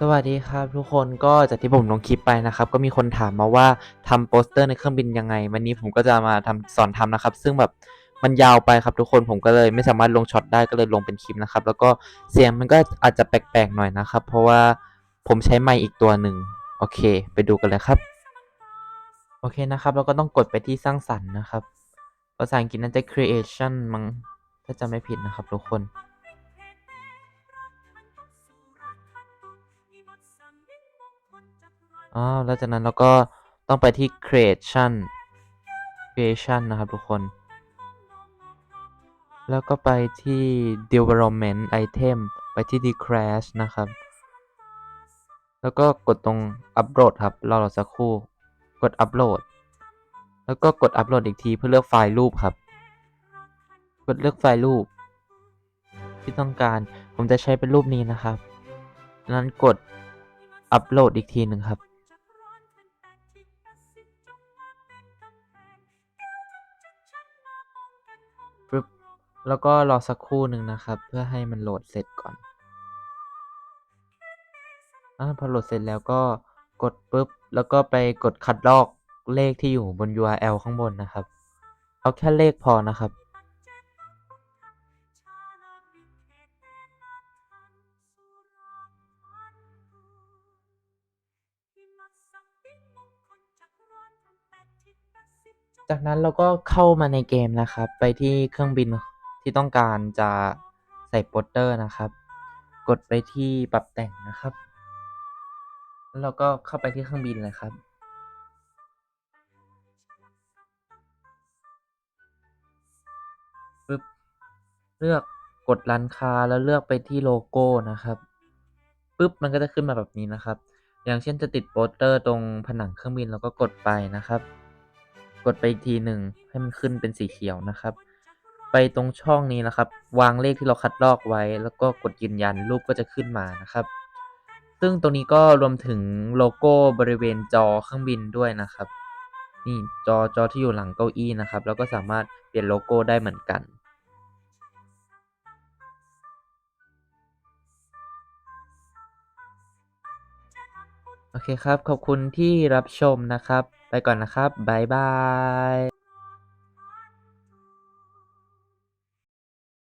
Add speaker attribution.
Speaker 1: สวัสดีครับทุกคนก็จากที่ผมลงคลิปไปนะครับ ก็มีคนถามมาว่าทำโปสเตอร์ในเครื่องบินยังไง วันนี้ผมก็จะมาทำสอนทำนะครับ ซึ่งแบบมันยาวไปครับทุกคนผมก็เลยไม่สามารถลงช็อตได้ก็เลยลงเป็นคลิปนะครับ แล้วก็เสียงมันก็อาจจะแปลกๆหน่อยนะครับ เพราะว่าผมใช้ไมค์อีกตัวหนึ่งโอเค ไปดูกันเลยครับ โอเคนะครับแล้วก็ต้องกดไปที่สร้างสรรค์นะครับภาษาอังกฤษน่าจะ creation มั้งถ้าจำไม่ผิดนะครับทุกคน อ๋อแล้วจากนั้นเราก็ต้องไปที่ creation creation นะครับทุกคน แล้วก็ไปที่ development item ไปที่ decrash นะครับ แล้วก็กดตรง upload ครับรอเราสักครู่ กด upload แล้วก็กด upload อีกทีเพื่อเลือกไฟล์รูปครับ กดเลือกไฟล์รูป ที่ต้องการ ผมจะใช้เป็นรูปนี้นะครับดังนั้นกด upload อีกทีหนึ่งครับปึ๊บแล้วก็รอสักครู่หนึ่งนะครับ เพื่อให้มันโหลดเสร็จก่อนอพอโหลดเสร็จแล้วก็กดปุ๊บ แล้วก็ไปกดคัดลอกเลขที่อยู่บน URL ข้างบนนะครับ เอาแค่เลขพอนะครับ จากนั้นเราก็เข้ามาในเกมนะครับ ไปที่เครื่องบินที่ต้องการจะใส่โปสเตอร์นะครับ กดไปที่ปรับแต่งนะครับ แล้วเราก็เข้าไปที่เครื่องบินเลยครับ ปึ๊บ เลือกกดร้านค้าแล้วเลือกไปที่โลโก้นะครับ ปึ๊บ มันก็จะขึ้นมาแบบนี้นะครับ อย่างเช่นจะติดโปสเตอร์ตรงผนังเครื่องบินเราก็กดไปนะครับ กดไปอีกทีหนึ่งให้มันขึ้นเป็นสีเขียวนะครับ ไปตรงช่องนี้นะครับ วางเลขที่เราคัดลอกไว้ แล้วก็กดยืนยันรูปก็จะขึ้นมานะครับ ซึ่งตรงนี้ก็รวมถึงโลโก้บริเวณจอเครื่องบินด้วยนะครับ นี่จอจอที่อยู่หลังเก้าอี้นะครับ แล้วก็สามารถเปลี่ยนโลโก้ได้เหมือนกัน โอเคครับ ขอบคุณที่รับชมนะครับ ไปก่อนนะครับ บ๊ายบาย